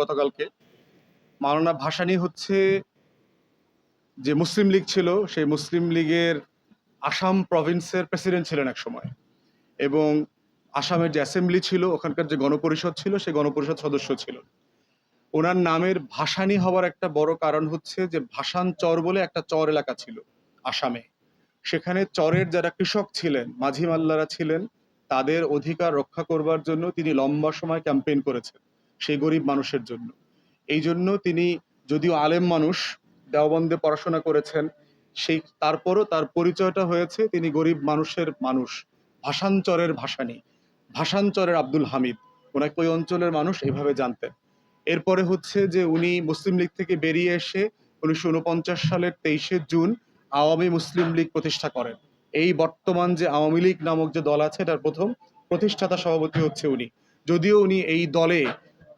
গতকালকে। মাওলানা ভাসানী হচ্ছে যে মুসলিম লীগ ছিল, সেই মুসলিম লীগের আসাম প্রভিন্সের প্রেসিডেন্ট ছিলেন এক সময়। এবং আসামের যে অ্যাসেম্বলি ছিল, ওখানকার যে গণপরিষদ ছিল, সেই গণপরিষদ সদস্য ছিল। ওনার নামের ভাসানী হওয়ার একটা বড় কারণ হচ্ছে যে ভাসান চর বলে একটা চর এলাকা ছিল আসামে। সেখানে চরের যারা কৃষক ছিলেন মাঝি মাল্লারা ছিলেন, তাদের অধিকার রক্ষা করবার জন্য তিনি লম্বা সময় ক্যাম্পেইন করেছেন। সেই গরিব মানুষের জন্য। এই জন্য তিনি যদিও আলেম মানুষ, দেওবন্দে পড়াশোনা করেছেন, সেই তারপরও তার পরিচয়টা হয়েছে তিনি গরিব মানুষের মানুষ, ভাষাঞ্চরের ভাসানী ভাষাঞ্চরের আব্দুল হামিদ। ওনাকে ওই অঞ্চলের মানুষ এভাবে জানতেন। এরপরে হচ্ছে যে উনি মুসলিম লীগ থেকে বেরিয়ে এসে উনিশশো উনপঞ্চাশ সালের তেইশে জুন আওয়ামী মুসলিম লীগ প্রতিষ্ঠা করেন। এই বর্তমান যে আওয়ামী লীগ নামক যে দল আছে, এটার প্রথম প্রতিষ্ঠাতা সভাপতি হচ্ছে উনি। যদিও উনি এই দলে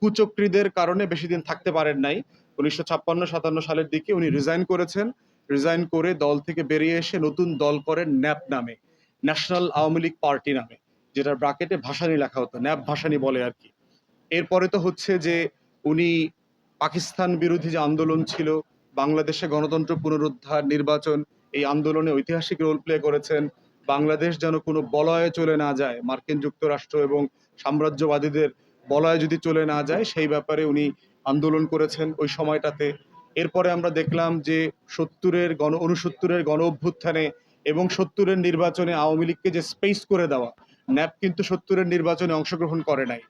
কুচক্রীদের কারণে বেশি দিন থাকতে পারেন নাই। উনিশশো ছাপ্পান্ন, সাতান্ন সালের দিকে উনি রিজাইন করেছেন। রিজাইন করে দল থেকে বেরিয়ে এসে নতুন দল করেন ন্যাপ নামে ন্যাশনাল আওয়ামী লীগ পার্টি নামে যেটা ব্রাকেটে ভাসানি লেখা হতো, ন্যাপ ভাসানি বলে আর কি। এরপরে তো হচ্ছে যে উনি পাকিস্তান বিরোধী যে আন্দোলন ছিল, বাংলাদেশে গণতন্ত্র পুনরুদ্ধার নির্বাচন, এই আন্দোলনে ঐতিহাসিক রোল প্লে করেছেন। বাংলাদেশ যেন কোনো বলয়ে চলে না যায়, মার্কিন যুক্তরাষ্ট্র এবং সাম্রাজ্যবাদীদের বলয়ে যদি চলে না যায়, সেই ব্যাপারে উনি আন্দোলন করেছেন ওই সময়টাতে। এরপরে আমরা দেখলাম যে সত্তরের গণ উনসত্তরের গণ অভ্যুত্থানে এবং সত্তরের নির্বাচনে আওয়ামী লীগকে যে স্পেস করে দেওয়া, ন্যাপ কিন্তু সত্তরের নির্বাচনে অংশগ্রহণ করে নাই।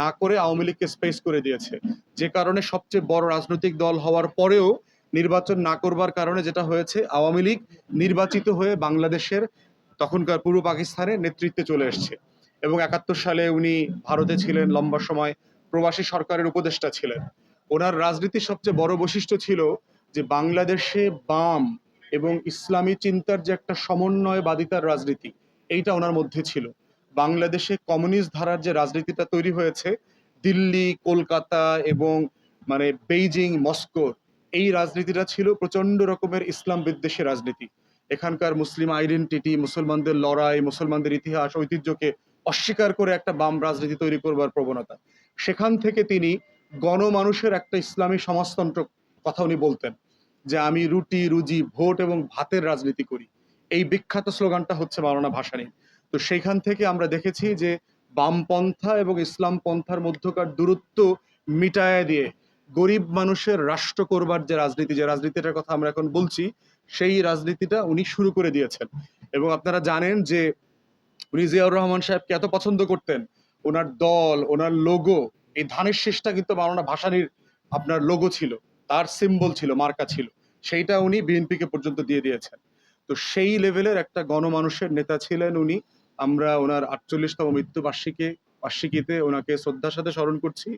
না করে আওয়ামী লীগকে স্পেস করে দিয়েছে। যে কারণে সবচেয়ে বড় রাজনৈতিক দল হওয়ার পরেও নির্বাচন না করবার কারণে যেটা হয়েছে, আওয়ামী লীগ নির্বাচিত হয়ে বাংলাদেশের তখনকার পূর্ব পাকিস্তানের নেতৃত্বে চলে এসছে। এবং একাত্তর সালে উনি ভারতে ছিলেন লম্বা সময়। প্রবাসী সরকারের উপদেষ্টা ছিলেন। ওনার রাজনীতির সবচেয়ে বড় বৈশিষ্ট্য ছিল যে বাংলাদেশে বাম এবং ইসলামী চিন্তার যে একটা সমন্বয়বাদিতার রাজনীতি, এইটা ওনার মধ্যে ছিল। বাংলাদেশে কমিউনিস্ট ধারার যে রাজনীতিটা তৈরি হয়েছে, দিল্লি, কলকাতা এবং মানে বেইজিং, মস্কো, এই রাজনীতিটা ছিল প্রচণ্ড রকমের ইসলাম বিদ্বেষী রাজনীতি। এখানকার মুসলিম আইডেন্টিটি, মুসলমানদের লড়াই, মুসলমানদের ইতিহাস, ঐতিহ্যকে অস্বীকার করে একটা বাম রাজনীতি তৈরি করবার প্রবণতা। সেখান থেকে তিনি গণমানুষের একটা ইসলামী সমাজতন্ত্র কথা উনি বলতেন, যে আমি রুটি, রুজি, ভোট এবং ভাতের রাজনীতি করি। এই বিখ্যাত স্লোগানটা হচ্ছে মাওলানা ভাসানী। তো সেইখান থেকে আমরা দেখেছি যে বামপন্থা এবং ইসলাম পন্থার মধ্যকার দূরত্ব মিটায় দিয়ে গরিব মানুষের রাষ্ট্র করবার যে রাজনীতি, যে রাজনীতিটার কথা আমরা এখন বলছি, সেই রাজনীতিটা উনি শুরু করে দিয়েছেন। এবং আপনারা জানেন যে উনি জিয়াউর রহমান সাহেবকে এত পছন্দ করতেন, ওনার দল, ওনার লোগো এই ধানের শেষটা কিন্তু মাওলানা ভাসানির আপনার লোগো ছিল, তার সিম্বল ছিল, মার্কা ছিল, সেইটা উনি বিএনপিকে পর্যন্ত দিয়ে দিয়েছেন। তো সেই লেভেলের একটা গণমানুষের নেতা ছিলেন উনি। আমরা ওনার আটচল্লিশতম মৃত্যু বার্ষিকী বার্ষিকীতে ওনাকে শ্রদ্ধার সাথে স্মরণ করছি।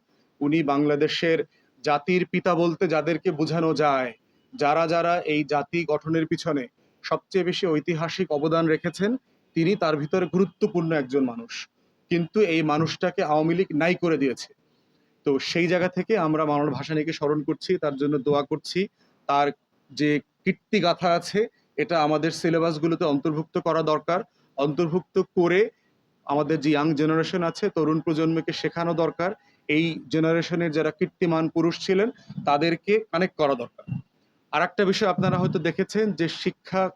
উনি বাংলাদেশের জাতির পিতা বলতে যাদেরকে বোঝানো যায়, যারা যারা এই জাতি গঠনের পিছনে সবচেয়ে বেশি ঐতিহাসিক অবদান রেখেছেন তিনি তার ভিতরে গুরুত্বপূর্ণ একজন মানুষ। কিন্তু এই মানুষটাকে আওয়ামী লীগ নাই করে দিয়েছে। তো সেই জায়গা থেকে আমরা মানব ভাসানীকে স্মরণ করছি, তার জন্য দোয়া করছি। তার যে কীর্তিগাথা আছে, এটা আমাদের সিলেবাসগুলোতে অন্তর্ভুক্ত করা দরকার। অন্তর্ভুক্ত করে আমাদের যে ইয়াং জেনারেশন আছে, তরুণ প্রজন্মকে শেখানো দরকার। এই জেনারেশনের যারা কীর্তিমান পুরুষ ছিলেন, তাদেরকে কানেক্ট করা দরকার। আর একটা বিষয় আপনারা হয়তো দেখেছেন যে শিক্ষা